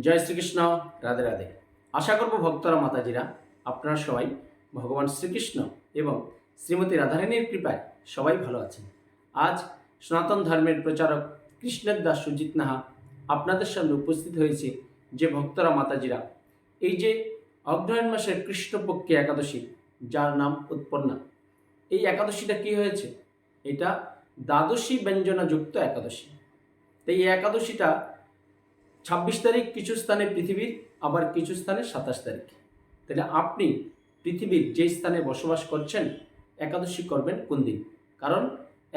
জয় শ্রীকৃষ্ণ, রাধে রাধে। আশা করব ভক্তরা, মাতাজিরা, আপনারা সবাই ভগবান শ্রীকৃষ্ণ এবং শ্রীমতী রাধারানীর কৃপায় সবাই ভালো আছেন। আজ সনাতন ধর্মের প্রচারক কৃষ্ণের দাস সুজিত নাহা আপনাদের সামনে উপস্থিত হয়েছে যে ভক্তরা, মাতাজিরা। এই যে অগ্রহায়ণ মাসের কৃষ্ণপক্ষে একাদশী, যার নাম উৎপন্না। এই একাদশীটা কি হয়েছে? এটা দ্বাদশী ব্যঞ্জনাযুক্ত একাদশী। তাই এই একাদশীটা ছাব্বিশ তারিখ কিছু স্থানে পৃথিবীর, আবার কিছু স্থানে সাতাশ তারিখ। তাহলে আপনি পৃথিবীর যে স্থানে বসবাস করছেন, একাদশী করবেন কোন দিন? কারণ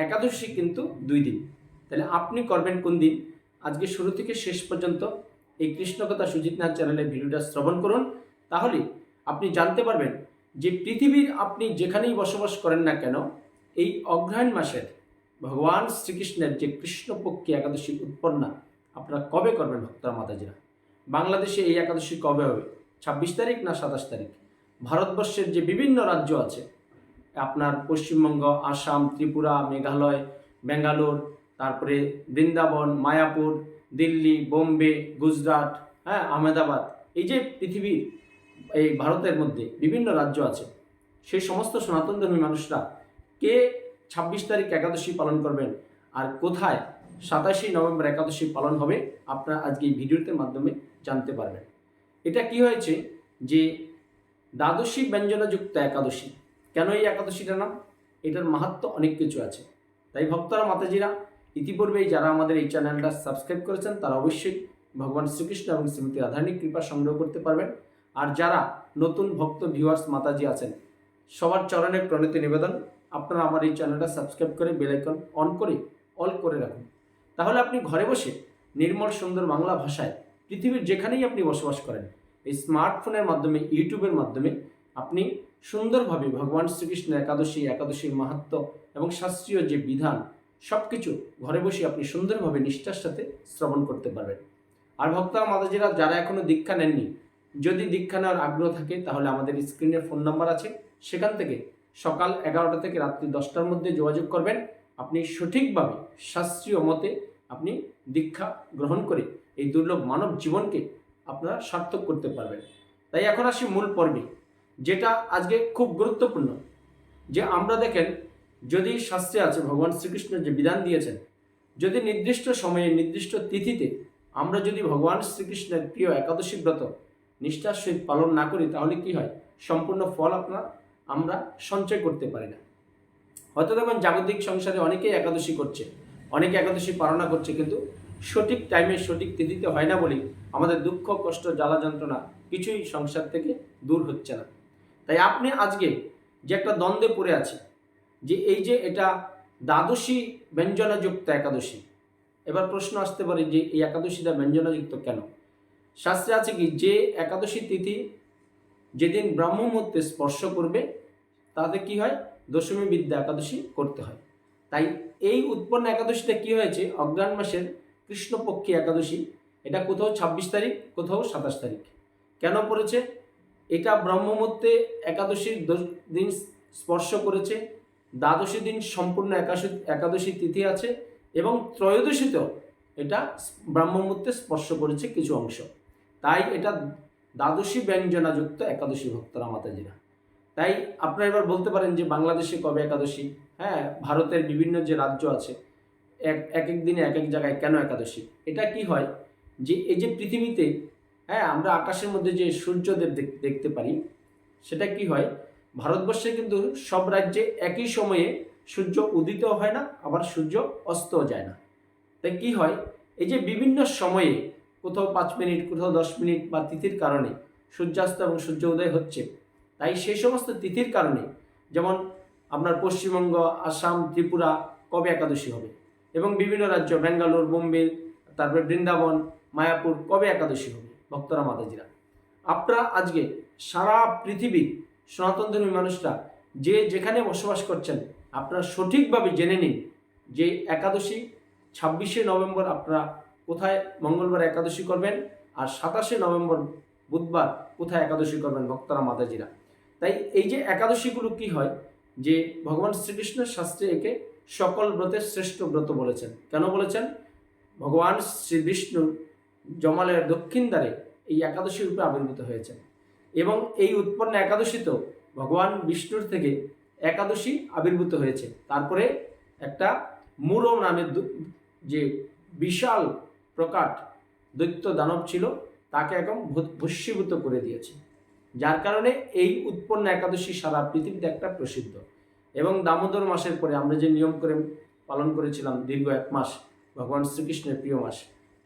একাদশী কিন্তু দুই দিন। তাহলে আপনি করবেন কোন দিন? আজকে শুরু থেকে শেষ পর্যন্ত এই কৃষ্ণকথা সুজিত নাথ চ্যানেলে ভিডিওটা শ্রবণ করুন। তাহলে আপনি জানতে পারবেন যে পৃথিবীর আপনি যেখানেই বসবাস করেন না কেন, এই অগ্রহায়ণ মাসের ভগবান শ্রীকৃষ্ণের যে কৃষ্ণপক্ষী একাদশী উৎপন্না আপনারা কবে করবেন ভক্তরা মাতাজিরা? বাংলাদেশে এই একাদশী কবে হবে? ছাব্বিশ তারিখ না সাতাশ তারিখ? ভারতবর্ষের যে বিভিন্ন রাজ্য আছে, আপনার পশ্চিমবঙ্গ, আসাম, ত্রিপুরা, মেঘালয় বেঙ্গালোর তারপরে বৃন্দাবন, মায়াপুর, দিল্লি, বোম্বে, গুজরাট হ্যাঁ আহমেদাবাদ, এই যে পৃথিবীর, এই ভারতের মধ্যে বিভিন্ন রাজ্য আছে, সেই সমস্ত সনাতনধর্মী মানুষরা কে ছাব্বিশ তারিখ একাদশী পালন করবেন আর কোথায় সাতাশে নভেম্বর একাদশী পালন হবে। আপনারা আজকে এই ভিডিওতে মাধ্যমে জানতে পারবেন। এটা কি হয়েছে যে দ্বাদশী ব্যঞ্জনাযুক্ত একাদশী, কেন এই একাদশীটার নাম? এটার মাহাত্ম অনেক কিছু আছে। তাই ভক্তরা, মাতাজিরা ইতিপূর্বেই যারা আমাদের এই চ্যানেলটা সাবস্ক্রাইব করেছেন, তারা অবশ্যই ভগবান শ্রীকৃষ্ণ এবং শ্রীমতী রাধারণীর কৃপা সংগ্রহ করতে পারবেন। আর যারা নতুন ভক্ত ভিউয়ার্স মাতাজি আছেন, সবার চরণে প্রণীত নিবেদন, আপনারা আমার এই চ্যানেলটা সাবস্ক্রাইব করে বেলাইকন অন করে অল করে রাখুন। তাহলে আপনি ঘরে বসে নির্মল সুন্দর বাংলা ভাষায় পৃথিবীর যেখানেই আপনি বসবাস করেন, এই স্মার্টফোনের মাধ্যমে ইউটিউবের মাধ্যমে আপনি সুন্দরভাবে ভগবান শ্রীকৃষ্ণের একাদশী, একাদশীর মাহাত্ম এবং শাস্ত্রীয় যে বিধান সব কিছু ঘরে বসে আপনি সুন্দরভাবে নিষ্ঠার সাথে শ্রবণ করতে পারবেন। আর ভক্তরা, মাতাজিরা, যারা এখনও দীক্ষা নেননি, যদি দীক্ষা নেওয়ার আগ্রহ থাকে, তাহলে আমাদের স্ক্রিনের ফোন নাম্বার আছে। সেখান থেকে সকাল এগারোটা থেকে রাত্রি দশটার মধ্যে যোগাযোগ করবেন। আপনি সঠিকভাবে শাস্ত্রীয় মতে আপনি দীক্ষা গ্রহণ করে এই দুর্লভ মানব জীবনকে আপনারা সার্থক করতে পারবেন। তাই এখন আসি মূল পর্বে, যেটা আজকে খুব গুরুত্বপূর্ণ, যে আমরা দেখেন, যদি শাস্ত্রে আছে, ভগবান শ্রীকৃষ্ণ যে বিধান দিয়েছেন, যদি নির্দিষ্ট সময়ে, নির্দিষ্ট তিথিতে আমরা যদি ভগবান শ্রীকৃষ্ণের প্রিয় একাদশী ব্রত নিষ্ঠার সহিত পালন না করি, তাহলে কি হয়? সম্পূর্ণ ফল আপনার, আমরা সঞ্চয় করতে পারি না। হয়তো দেখবেন, জাগতিক সংসারে অনেকেই একাদশী করছে। অনেকে একাদশী পালনা করছে, কিন্তু সঠিক টাইমে সঠিক তিথিতে হয় না বলেই আমাদের দুঃখ, কষ্ট, জ্বালা যন্ত্রণা কিছুই সংসার থেকে দূর হচ্ছে না। তাই আপনি আজকে যে একটা দ্বন্দ্বে পড়ে আছে যে এই যে এটা দ্বাদশী ব্যঞ্জনাযুক্ত একাদশী, এবার প্রশ্ন আসতে পারে যে এই একাদশীটা ব্যঞ্জনাযুক্ত কেন? শাস্ত্রে আছে কি, যে একাদশী তিথি যেদিন ব্রাহ্ম মুহূর্তে স্পর্শ করবে, তাতে কি হয়? দশমী বিদ্যা একাদশী করতে হয়। তাই এই উৎপন্ন একাদশীটা কি হয়েছে? অজ্ঞান মাসের কৃষ্ণপক্ষী একাদশী। এটা কোথাও ছাব্বিশ তারিখ, কোথাও সাতাশ তারিখ। কেন পড়েছে? এটা ব্রহ্মমূর্তে একাদশীর দশ- দিন স্পর্শ করেছে। দ্বাদশী দিন সম্পূর্ণ একাশী, একাদশী তিথি আছে এবং ত্রয়োদশীতেও এটা ব্রাহ্মমূর্তে স্পর্শ করেছে কিছু অংশ। তাই এটা দ্বাদশী ব্যঞ্জনাযুক্ত একাদশী ভক্তরা মাতাজিরা। তাই আপনারা এবার বলতে পারেন যে বাংলাদেশে কবে একাদশী? হ্যাঁ ভারতের বিভিন্ন যে রাজ্য আছে, এক এক এক দিনে এক এক জায়গায় কেন একাদশী? এটা কি হয় যে এই যে পৃথিবীতে হ্যাঁ আমরা আকাশের মধ্যে যে সূর্যদেব দেখ- দেখতে পারি, সেটা কি হয়? ভারতবর্ষে কিন্তু সব রাজ্যে একই সময়ে সূর্য উদিত হয় না, আবার সূর্য অস্তও যায় না। তাই কি হয়? এই যে বিভিন্ন সময়ে, কোথাও পাঁচ মিনিট, কোথাও দশ মিনিট বা তিথির কারণে সূর্যাস্ত এবং সূর্য উদয় হচ্ছে, তাই সেই সমস্ত তিথির কারণে, যেমন আপনার পশ্চিমবঙ্গ, আসাম, ত্রিপুরা কবে একাদশী হবে? এবং বিভিন্ন রাজ্য বেঙ্গালোর বোম্বে, তারপরে বৃন্দাবন, মায়াপুর কবে একাদশী হবে? ভক্তরা, মাতাজিরা। আপনারা আজকে সারা পৃথিবীর সনাতন ধর্মী মানুষরা যে যেখানে বসবাস করছেন, আপনারা সঠিকভাবে জেনে নিন যে একাদশী ছাব্বিশে নভেম্বর আপনারা কোথায় মঙ্গলবার একাদশী করবেন আর সাতাশে নভেম্বর বুধবার কোথায় একাদশী করবেন, ভক্তরা, মাতাজিরা। তাই এই যে একাদশীগুলো কি হয় যে ভগবান শ্রীকৃষ্ণের শাস্ত্রে একে সকল ব্রতের শ্রেষ্ঠ ব্রত বলেছেন। কেন বলেছেন? ভগবান শ্রী বিষ্ণু জমালয়ের দক্ষিণ দ্বারে এই একাদশী রূপে আবির্ভূত হয়েছেন এবং এই উৎপন্ন একাদশীতেও ভগবান বিষ্ণুর থেকে একাদশী আবির্ভূত হয়েছে। তারপরে একটা মুরো নামের যে বিশাল প্রকাট দৈত্য দানব ছিল, তাকে ভূ- ভস্মীভূত করে দিয়েছে। যার কারণে এই উৎপন্ন একাদশী সারা পৃথিবীতে একটা প্রসিদ্ধ। এবং দামোদর মাসের পরে আমরা যে নিয়ম করে পালন করেছিলাম দীর্ঘ এক মাস, ভগবান শ্রীকৃষ্ণের প্রিয় মাস,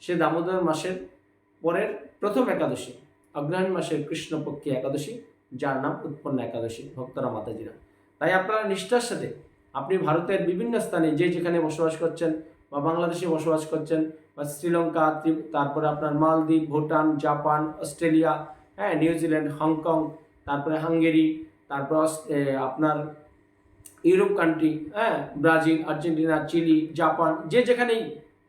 সে দামোদর মাসের পরের প্রথম একাদশী, অগ্রহায়ণ মাসের কৃষ্ণপক্ষী একাদশী, যার নাম উৎপন্ন একাদশী, ভক্তরা মাতাজিরা। তাই আপনারা নিষ্ঠার সাথে আপনি ভারতের বিভিন্ন স্থানে যে যেখানে বসবাস করছেন বা বাংলাদেশে বসবাস করছেন বা শ্রীলঙ্কা তারপরে আপনার মালদ্বীপ, ভুটান, জাপান, অস্ট্রেলিয়া হ্যাঁ নিউজিল্যান্ড হংকং, তারপরে হাঙ্গেরি, তারপর আপনার ইউরোপ কান্ট্রি হ্যাঁ ব্রাজিল, আর্জেন্টিনা, চিলি, জাপান, যে যেখানেই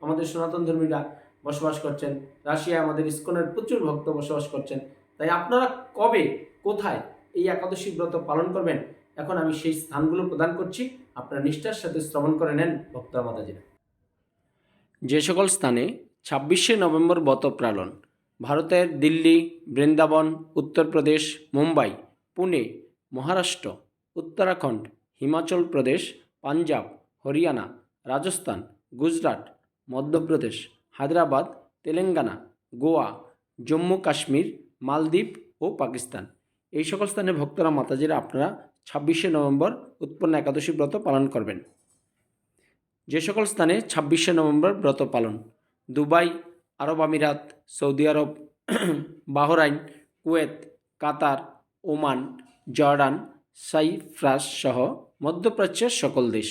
আমাদের সনাতন ধর্মীরা বসবাস করছেন, রাশিয়ায় আমাদের ইস্কনের প্রচুর ভক্ত বসবাস করছেন, তাই আপনারা কবে, কোথায় এই একাদশী ব্রত পালন করবেন? এখন আমি সেই স্থানগুলো প্রদান করছি, আপনারা নিষ্ঠার সাথে শ্রবণ করে নেন, ভক্তরা মাতাজিরা। যে সকল স্থানে ছাব্বিশে নভেম্বর ব্রত পালন ভারতের দিল্লি, বৃন্দাবন, উত্তরপ্রদেশ, মুম্বাই, পুনে, মহারাষ্ট্র, উত্তরাখণ্ড, হিমাচল প্রদেশ, পাঞ্জাব, হরিয়ানা, রাজস্থান, গুজরাট, মধ্যপ্রদেশ, হায়দ্রাবাদ, তেলেঙ্গানা, গোয়া, জম্মু কাশ্মীর, মালদ্বীপ ও পাকিস্তান। এই সকল স্থানে ভক্তরা মাতাজিরা আপনারা ছাব্বিশে নভেম্বর উৎপন্ন একাদশী ব্রত পালন করবেন। যে সকল স্থানে ছাব্বিশে নভেম্বর ব্রত পালন, দুবাই আরব আমিরাত, Saudi Arab, Bahrain, Kuwait, Qatar, Oman, Jordan Cyprus সহ মধ্যপ্রাচ্যের সকল দেশ।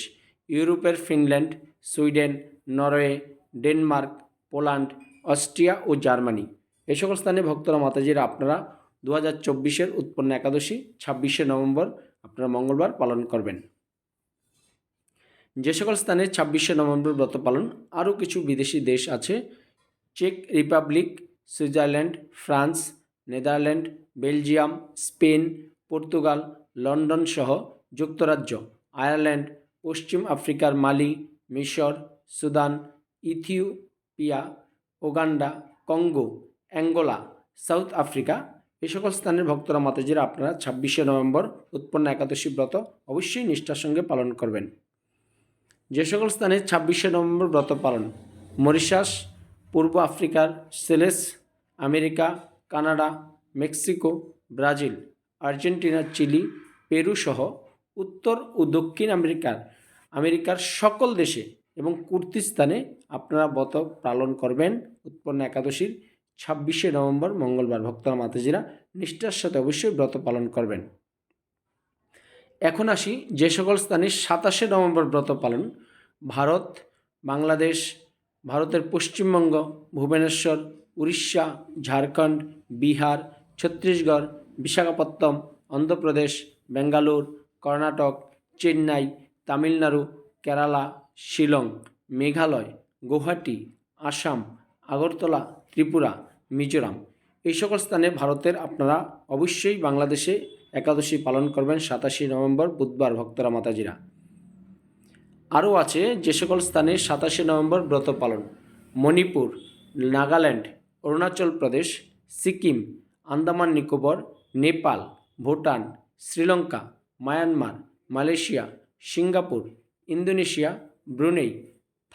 ইউরোপের Finland, Sweden, Norway, Denmark, Poland, Austria ও জার্মানি। এ সকল স্থানে ভক্তরা মাতাজিরা, আপনারা দু হাজার চব্বিশের উৎপন্ন একাদশী, ছাব্বিশে নভেম্বর, আপনারা মঙ্গলবার পালন করবেন। যে সকল স্থানে ছাব্বিশে নভেম্বর ব্রত পালন, আরও কিছু বিদেশি দেশ আছে check Republic Switzerland France Netherland Belgium Spain Portugal London সহ যুক্তরাজ্য আয়ারল্যান্ড পশ্চিম আফ্রিকার মালি, মিশর, Sudan, Ethiopia Uganda Congo, Angola, South Africa. এই সকল স্থানের ভক্তরা মাতাজিরা আপনারা ছাব্বিশে নভেম্বর উৎপন্ন একাদশী ব্রত অবশ্যই নিষ্ঠার সঙ্গে পালন করবেন। যে সকল স্থানে ছাব্বিশে নভেম্বর ব্রত পালন, মরিশাস পূর্ব আফ্রিকার Seychelles, America, Canada, Mexico, Brazil, Argentina, Chile, Peru সহ উত্তর ও দক্ষিণ আমেরিকার আমেরিকার সকল দেশে এবং কুর্তিস্তানে আপনারা ব্রত পালন করবেন। উৎপন্ন একাদশীর ছাব্বিশে নভেম্বর, মঙ্গলবার ভক্তরা মাতাজিরা নিষ্ঠার সাথে অবশ্যই ব্রত পালন করবেন। এখন আসি যে সকল স্থানে সাতাশে নভেম্বর ব্রত পালন, ভারত, বাংলাদেশ ভারতের পশ্চিমবঙ্গ, ভুবনেশ্বর, উড়িষ্যা, ঝাড়খণ্ড, বিহার, ছত্তিশগড়, বিশাখাপত্তনম, অন্ধ্রপ্রদেশ, বেঙ্গালুর, কর্ণাটক, চেন্নাই, তামিলনাড়ু, কেরালা, শিলং, মেঘালয়, গুয়াহাটি, আসাম, আগরতলা, ত্রিপুরা, মিজোরাম। এই সকল স্থানে ভারতের আপনারা অবশ্যই বাংলাদেশে একাদশী পালন করবেন সাতাশে নভেম্বর, বুধবার, ভক্তরা মাতাজিরা। আরও আছে যে সকল স্থানে সাতাশে নভেম্বর ব্রত পালন। Manipur, Nagaland, Arunachal Pradesh, Sikkim, Andaman, Nicobar, Nepal, Bhutan, Sri Lanka, Myanmar, Malaysia, Singapore, Indonesia, Brunei,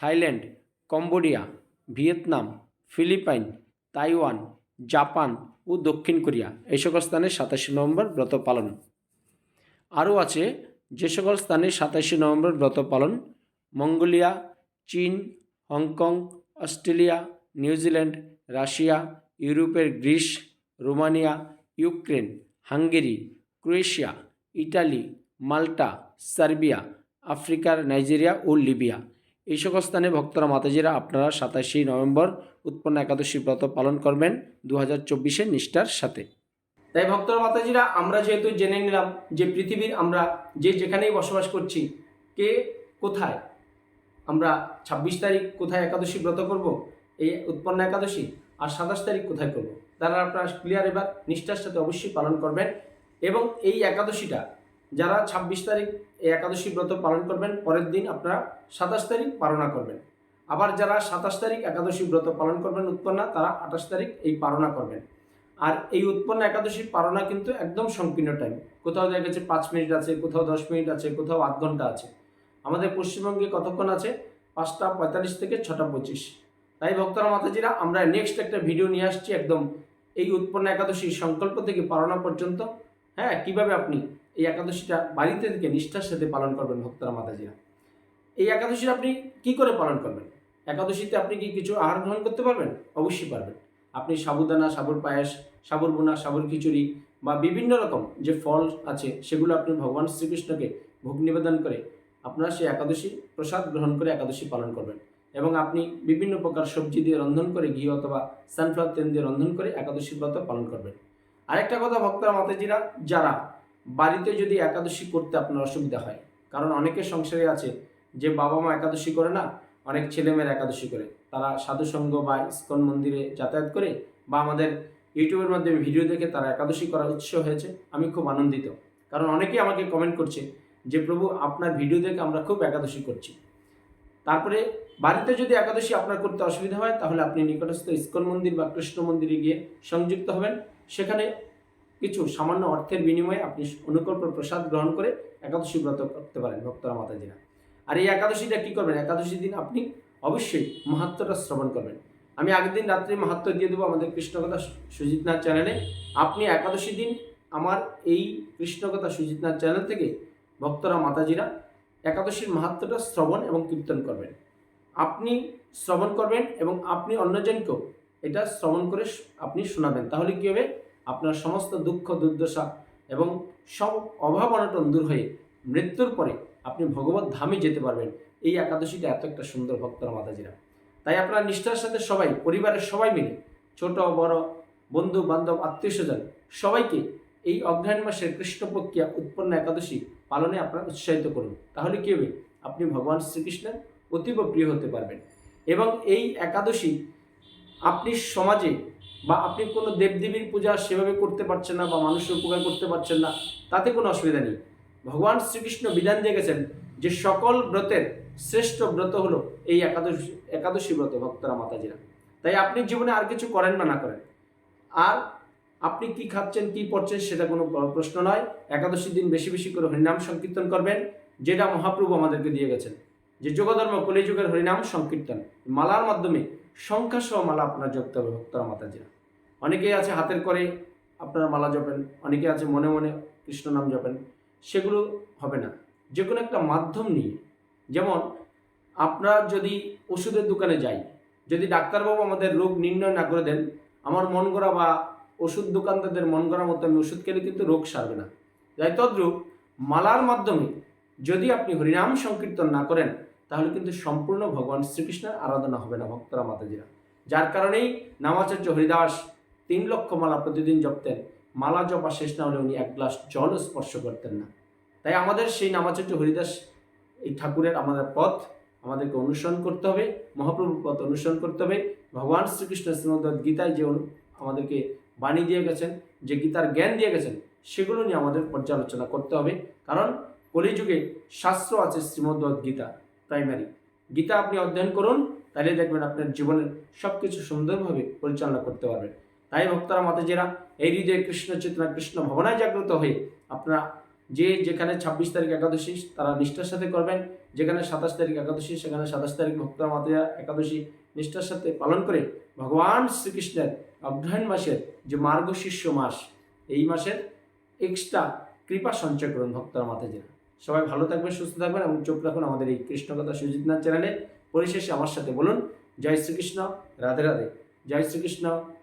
Thailand, Cambodia, Vietnam, Philippines, Taiwan, Japan ও দক্ষিণ কোরিয়া। এই সকল স্থানে সাতাশে নভেম্বর ব্রত পালন। আরও আছে যে সকল স্থানে সাতাশে নভেম্বর ব্রত পালন, মঙ্গোলিয়া, চীন, Hong Kong, Australia, New Zealand, Russia, ইউরোপের Greece, Romania, Ukraine, Hungary, Croatia, Italy, Malta, Serbia, আফ্রিকার নাইজেরিয়া ও লিবিয়া। এই সকল স্থানে ভক্তরা মাতাজিরা আপনারা সাতাশে নভেম্বর উৎপন্ন একাদশী ব্রত পালন করবেন দু হাজার নিষ্ঠার সাথে। তাই ভক্তরা মাতাজিরা, আমরা যেহেতু জেনে নিলাম যে পৃথিবীর আমরা যে যেখানেই বসবাস করছি, কে কোথায়? আমরা ছাব্বিশ তারিখ কোথায় একাদশী ব্রত করব? এই উৎপন্ন একাদশী আর সাতাশ তারিখ কোথায় করব? তারা আপনারা ক্লিয়ার এবার নিষ্ঠার সাথে অবশ্যই পালন করবেন এবং এই একাদশীটা যারা ছাব্বিশ তারিখ এই একাদশী ব্রত পালন করবেন, পরের দিন আপনারা সাতাশ তারিখ পালনা করবেন। আবার যারা সাতাশ তারিখ একাদশী ব্রত পালন করবেন উৎপন্না, তারা আঠাশ তারিখ এই পালনা করবেন। আর এই উৎপন্ন একাদশী পালনা কিন্তু একদম সংকীর্ণ টাইম কোথাও দেখা গেছে পাঁচ মিনিট আছে, কোথাও দশ মিনিট আছে, কোথাও আধ ঘণ্টা আছে। আমাদের পশ্চিমবঙ্গে কতক্ষণ আছে? পাঁচটা পঁয়তাল্লিশ থেকে ছটা পঁচিশ। তাই ভক্তরা, মাতাজিরা, আমরা নেক্সট একটা ভিডিও নিয়ে আসছি একদম এই উৎপন্ন একাদশীর সংকল্প থেকে পালনা পর্যন্ত। হ্যাঁ কীভাবে আপনি এই একাদশীটা বাড়িতে থেকে নিষ্ঠার সাথে পালন করবেন ভক্তরা, মাতাজিরা? এই একাদশীটা আপনি কি করে পালন করবেন? একাদশীতে আপনি কি কিছু আহার গ্রহণ করতে পারবেন? অবশ্যই পারবেন। আপনি সাবুদানা, সাবুর পায়েস, সাবুর বোনা সাবুর খিচুড়ি বা বিভিন্ন রকম যে ফল আছে, সেগুলো আপনি ভগবান শ্রীকৃষ্ণকে ভোগ নিবেদন করে আপনারা সেই একাদশী প্রসাদ গ্রহণ করে একাদশী পালন করবেন। এবং আপনি বিভিন্ন প্রকার সবজি দিয়ে রন্ধন করে ঘি অথবা সানফ্লাওয়ার তেল দিয়ে রন্ধন করে একাদশী ব্রত পালন করবেন। আরেকটা কথা ভক্তরা মাতাজিরা, যারা বাড়িতে যদি একাদশী করতে আপনার অসুবিধা হয়, কারণ অনেকের সংসারে আছে যে বাবা মা একাদশী করে না অনেক ছেলেমেয়েরা একাদশী করে। তারা সাধুসঙ্গ বা ইস্কন মন্দিরে যাতায়াত করে বা আমাদের ইউটিউবের মাধ্যমে ভিডিও দেখে তারা একাদশী করার উৎস হয়েছে। আমি খুব আনন্দিত। কারণ অনেকেই আমাকে কমেন্ট করছে যে, প্রভু, আপনার ভিডিও দেখে আমরা খুব একাদশী করছি। তারপরে, বাড়িতে যদি একাদশী আপনার করতে অসুবিধা হয়, তাহলে আপনি নিকটস্থ ইস্কন মন্দির বা কৃষ্ণ মন্দিরে গিয়ে সংযুক্ত হবেন। সেখানে কিছু সামান্য অর্থের বিনিময়ে আপনি অনুকল্প প্রসাদ গ্রহণ করে একাদশী ব্রত করতে পারেন ভক্তরা মাতাজিরা। আর এই একাদশীটা কী করবেন? একাদশী দিন আপনি অবশ্যই মাহাত্মটা শ্রবণ করবেন। আমি আগের দিন রাত্রে মাহাত্ম দিয়ে দেবো আমাদের কৃষ্ণকথা সুজিতনাথ চ্যানেলে। আপনি একাদশী দিন আমার এই কৃষ্ণকথা সুজিতনাথ চ্যানেল থেকে ভক্তরা, মাতাজিরা একাদশীর মাহাত্মটা শ্রবণ এবং কীর্তন করবেন। আপনি শ্রবণ করবেন এবং আপনি অন্যজনকেও এটা শ্রবণ করে আপনি শোনাবেন। তাহলে কী হবে? আপনার সমস্ত দুঃখ, দুর্দশা এবং সব অভাব অনটন দূর হয়ে মৃত্যুর পরে আপনি ভগবত ধামে যেতে পারবেন। এই একাদশীটা এত একটা সুন্দর ভক্তরা মাতাজিরা। তাই আপনার নিষ্ঠার সাথে সবাই, পরিবারের সবাই মিলে, ছোট, বড়, বন্ধু, বান্ধব, আত্মীয় স্বজন, সবাইকে এই অগ্রহায়ণ মাসের কৃষ্ণপক্ষিয়া উৎপন্ন একাদশী পালনে আপনারা উৎসাহিত করুন। তাহলে কী হবে? আপনি ভগবান শ্রীকৃষ্ণের অতীব প্রিয় হতে পারবেন। এবং এই একাদশী আপনি সমাজে বা আপনি কোনো দেবদেবীর পূজা সেভাবে করতে পারছেন না বা মানুষের উপকার করতে পারছেন না, তাতে কোনো অসুবিধা নেই। ভগবান শ্রীকৃষ্ণ বিধান দিয়ে গেছেন যে সকল ব্রতের শ্রেষ্ঠ ব্রত হলো এই একাদশী একাদশী ব্রত ভক্তরা মাতাজিরা। তাই আপনি জীবনে আর কিছু করেন বা না করেন? আর আপনি কি খাচ্ছেন, কি পড়ছেন সেটা কোনো প্রশ্ন নয়। একাদশী দিন বেশি বেশি করে হরিনাম সংকীর্তন করবেন, যেটা মহাপ্রভু আমাদেরকে দিয়ে গেছেন। যে যোগধর্ম, কলিযুগের হরিনাম সংকীর্তন, মালার মাধ্যমে সংখ্যা সহ মালা আপনার জপতে হবে ভক্তরা মাতাজিরা। অনেকেই আছে হাতের করে আপনারা মালা জপেন, অনেকে আছে মনে মনে কৃষ্ণ নাম জপেন। সেগুলো হবে না। যে কোনো একটা মাধ্যম নিয়ে। যেমন, আপনারা যদি ওষুধের দোকানে যাই, যদি ডাক্তারবাবু আমাদের রোগ নির্ণয় না করে দেন, আমার মন করা বা ওষুধ দোকানদারদের মন করার মতো আমি ওষুধ খেলে কিন্তু রোগ সারবে না। তাই তদ্রূপ, মালার মাধ্যমে যদি আপনি হরিনাম সংকীর্তন না করেন, তাহলে কিন্তু সম্পূর্ণ ভগবান শ্রীকৃষ্ণের আরাধনা হবে না ভক্তরা মাতাজিরা। যার কারণেই নামাচার্য হরিদাস তিন লক্ষ মালা প্রতিদিন জপতেন। মালা জপা শেষ না হলে উনি এক গ্লাস জলও স্পর্শ করতেন না। তাই আমাদের সেই নামাচার্য হরিদাস, এই ঠাকুরের আমাদের পথ, আমাদেরকে অনুসরণ করতে হবে, মহাপ্রভুর পথ অনুসরণ করতে হবে। ভগবান শ্রীকৃষ্ণ শ্রীমদ গীতায় যে আমাদেরকে বাণী দিয়ে গেছেন, যে গীতার জ্ঞান দিয়ে গেছেন, সেগুলো নিয়ে আমাদের পর্যালোচনা করতে হবে। কারণ কলিযুগে শাস্ত্র আছে শ্রীমদ্ গীতা প্রাইমারি। গীতা আপনি অধ্যয়ন করুন তাহলে দেখবেন আপনার জীবনের সব কিছু সুন্দরভাবে পরিচালনা করতে পারবেন। তাই ভক্তরা মাতাজিরা এই হৃদয়ে কৃষ্ণ চেতনা, কৃষ্ণ ভাবনায় জাগ্রত হয়ে আপনারা যে যেখানে ছাব্বিশ তারিখ একাদশী, তারা নিষ্ঠার সাথে করবেন। যেখানে সাতাশ তারিখ একাদশী, সেখানে সাতাশ তারিখ ভক্তরা মাতাজিরা একাদশী নিষ্ঠার সাথে পালন করে ভগবান শ্রীকৃষ্ণের অগ্রহায়ণ মাসের যে মার্গশীর্ষ মাস, এই মাসের এক্সট্রা কৃপা সঞ্চয় করুন ভক্তরা মাতাজিরা। সবাই ভালো থাকবেন, সুস্থ থাকবেন এবং চোখ রাখুন আমাদের এই কৃষ্ণকথা সুজিতনাথ চ্যানেলে। পরিশেষে আমার সাথে বলুন, জয় শ্রীকৃষ্ণ, রাধে রাধে। জয় শ্রীকৃষ্ণ।